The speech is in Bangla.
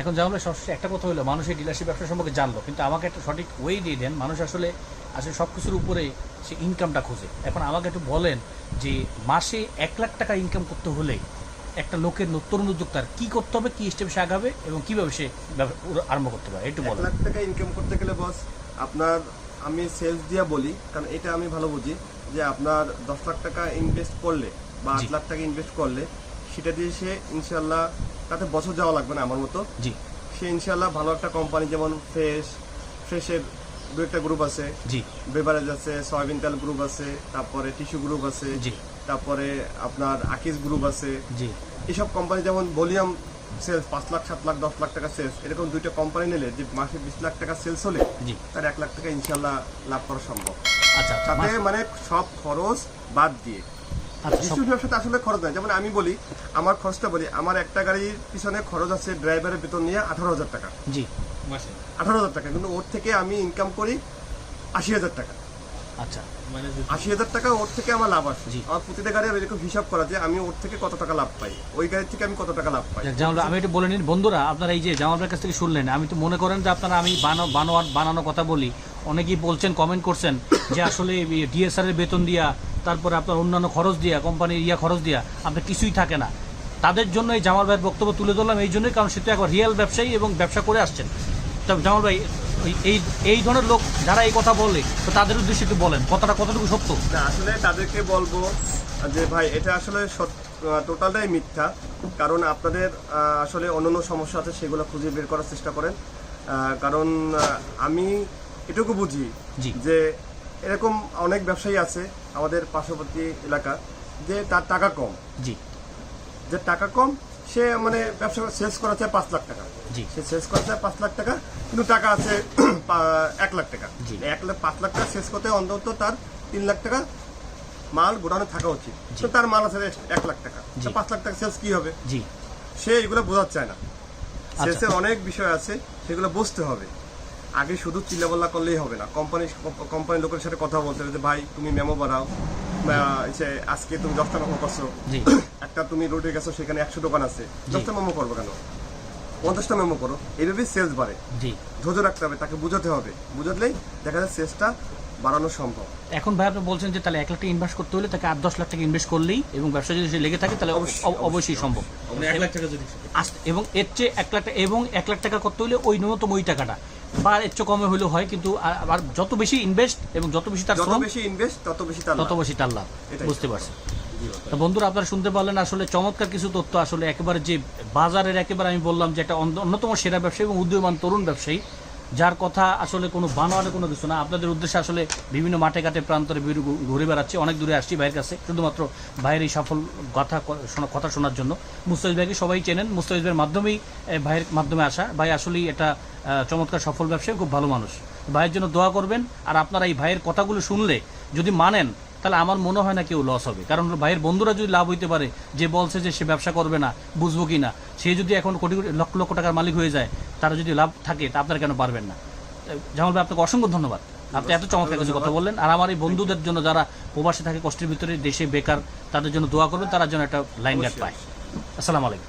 এখন যেমন সবচেয়ে একটা কথা হলো মানুষের ডিলারশিপ ব্যবসা সম্পর্কে জানলো কিন্তু আমাকে একটা সঠিক ওয়ে দিয়ে দেন। মানুষ আসলে আসলে সব কিছুর উপরে সে ইনকামটা খোঁজে। এখন আমাকে একটু বলেন যে মাসে এক লাখ টাকা ইনকাম করতে হলে একটা লোকের তরুণ উদ্যোক্তার কি করতে হবে কি স্টেপ সে আগাবে এবং কীভাবে সে আরম্ভ করতে পারে? একটু এক বলেন। লাখ টাকা ইনকাম করতে গেলে বস আপনার আমি সেলস দিয়া বলি কারণ এটা আমি ভালো বুঝি যে আপনার দশ লাখ টাকা ইনভেস্ট করলে বা আট লাখ টাকা ইনভেস্ট করলে সেটা দিয়ে সে ইনশাল্লাহ তাতে বছর যাওয়া লাগবে না আমার মতো। জি। সে ইনশাল্লাহ ভালো একটা কোম্পানি যেমন ফ্রেশ ফ্রেশের দু একটা গ্রুপ আছে। জি। বেভারেজ আছে সয়াবিন তেল গ্রুপ আছে তারপরে টিস্যু গ্রুপ আছে জি। তারপরে আপনার আকিস গ্রুপ আছে। জি। এসব কোম্পানি যেমন ভলিউম সেলস পাঁচ লাখ সাত লাখ দশ লাখ টাকা সেলস এরকম দুইটা কোম্পানি নিলে যে মাসে বিশ লাখ টাকা সেলস হলে জি। তার এক লাখ টাকা ইনশাল্লাহ লাভ করা সম্ভব। আচ্ছা আচ্ছা তাতে মানে সব খরচ বাদ দিয়ে। আচ্ছা সব- ডিস্ট্রিবিউশন ব্যবসাতে আসলে খরচ নাই। যেমন আমি বলি আমার খরচটা বলি আমার একটা গাড়ির পিছনে খরচ আছে ড্রাইভারের বেতন নিয়ে আঠারো হাজার টাকা। জি। আঠারো হাজার টাকা কিন্তু ওর থেকে আমি ইনকাম করি আশি হাজার টাকা। আচ্ছা। মানে আশি হাজার টাকা ওর থেকে আমার লাভ আসে জি। আমার প্রতিটা গাড়ি আমি এরকম হিসাব করা যে আমি ওর থেকে কত টাকা লাভ পাই। ওই গাড়ি থেকে আমি কত টাকা লাভ পাই। জামাল আমি একটু বলে নিন বন্ধুরা আপনারা এই যে জামাল কাছ থেকে শুনলেন আমি তো মনে করেন যে আপনারা আমি বানো বানোয়ার বানানো কথা বলি অনেকেই বলছেন কমেন্ট করছেন যে আসলে ডিএসআর এর বেতন দিয়া, তারপরে আপনার অন্যান্য খরচ দিয়া কোম্পানির ইয়া খরচ দিয়া আপনার কিছুই থাকে না। তাদের জন্য এই জামাল ভাইয়ের বক্তব্য তুলে ধরলাম এই জন্যই, কারণ সে তো একবার রিয়েল ব্যবসায়ী এবং ব্যবসা করে আসছেন। তবে জামাল ভাই এই এই ধরনের লোক যারা এই কথা বলে, তো তাদের উদ্দেশ্যে একটু বলেন, কথাটা কতটুকু সত্য? না, আসলে তাদেরকে বলব যে ভাই, এটা আসলে টোটালটাই মিথ্যা। কারণ আপনাদের আসলে অন্যান্য সমস্যা আছে, সেগুলো খুঁজে বের করার চেষ্টা করেন। কারণ আমি এটুকু বুঝি জি। যে এরকম অনেক ব্যবসায়ী আছে আমাদের পার্শ্ববর্তী এলাকা যে তার টাকা কম। জি। যে টাকা কম সে মানে ব্যবসা সেলস করা চায় পাঁচ লাখ টাকা। জি। সে সেলস করা চায় পাঁচ লাখ টাকা কিন্তু টাকা আছে এক লাখ টাকা। জি। এক লাখ পাঁচ লাখ টাকা শেষ করতে অন্তত তার তিন লাখ টাকা মাল গোডাউনে থাকা উচিত। তো তার মাল আছে এক লাখ টাকা। পাঁচ লাখ টাকা সেলস কি হবে? জি। সে এগুলো বোঝাতে চায় না। আচ্ছা। সেলসের অনেক বিষয় আছে সেগুলো বুঝতে হবে। আগে শুধু চিল্লাবল্লা করলেই হবে না। কোম্পানি কোম্পানির লোকের সাথে কথা বলতে হবে যে ভাই তুমি মেমো বানাও। আজকে তুমি দশটা মেমো করছ। একটা তুমি রোডে গেছো সেখানে একশো দোকান আছে। দশটা মেমো করব কেন? পঞ্চাশটা মেমো করো। এইভাবেই সেলস বাড়ে। ধৈর্য রাখতে হবে তাকে বুঝাতে হবে। বুঝালেই দেখা যায় সেলসটা বাড়ানো সম্ভব। এখন ভাই আপনি বলছেন যে তাহলে এক লাখ টাকা ইনভেস্ট করতে হলে তাকে আট দশ লাখ টাকা ইনভেস্ট করলেই এবং ব্যবসা যদি সে লেগে থাকে তাহলে অবশ্যই, অব- সম্ভব। এক লাখ টাকা যদি এবং এর চেয়ে এক লাখ টাকা এবং এক লাখ টাকা করতে হলে ওই ন্যূনতম ওই টাকাটা। বা এর চেয়ে কমে হলেও হয় কিন্তু আর যত বেশি ইনভেস্ট এবং যত বেশি তার শ্রম বেশি ইনভেস্ট তত বেশি তার তত। বেশি তার লাভ। বুঝতে পারছি তো বন্ধুরা আপনারা শুনতে পারলেন আসলে চমৎকার কিছু তথ্য। আসলে একেবারে যে বাজারের একেবারে আমি বললাম যে একটা অন্যতম সেরা ব্যবসায়ী এবং উদীয়মান তরুণ ব্যবসায়ী যার কথা আসলে কোনো বানোয়ারে কোনো কিছু না। আপনাদের উদ্দেশ্যে আসলে বিভিন্ন মাঠে ঘাটে প্রান্তরে ঘুরে বেড়াচ্ছি। অনেক দূরে আসছি ভাইয়ের কাছে। শুধুমাত্র ভাইয়ের এই সফল কথা কথা শোনার জন্য। মুস্তাফিজ ভাইকে সবাই চেনেন। মুস্তাফিজ ভাইয়ের মাধ্যমেই ভাইয়ের মাধ্যমে আসা। ভাই আসলেই এটা চমৎকার সফল ব্যবসায়ী, খুব ভালো মানুষ। ভাইয়ের জন্য দোয়া করবেন। আর আপনারা এই ভাইয়ের কথাগুলো শুনলে যদি মানেন, তাহলে আমার মনে হয় না কেউ লস হবে। কারণ ভাইয়ের বন্ধুরা যদি লাভ হইতে পারে, যে বলছে যে সে ব্যবসা করবে না, বুঝব কি না সে যদি এখন কোটি কোটি, লক্ষ লক্ষ টাকার মালিক হয়ে যায় তারা যদি লাভ থাকে তা আপনারা কেন পারবেন না? জামাল ভাই আপনাকে অসংখ্য ধন্যবাদ। আপনি এত চমৎকার কিছু কথা বললেন আর আমার এই বন্ধুদের জন্য যারা প্রবাসে থাকে কষ্টের ভিতরে দেশে বেকার তাদের জন্য দোয়া করবেন তারা যেন একটা লাইন গার্ড পায়। আসসালামু আলাইকুম।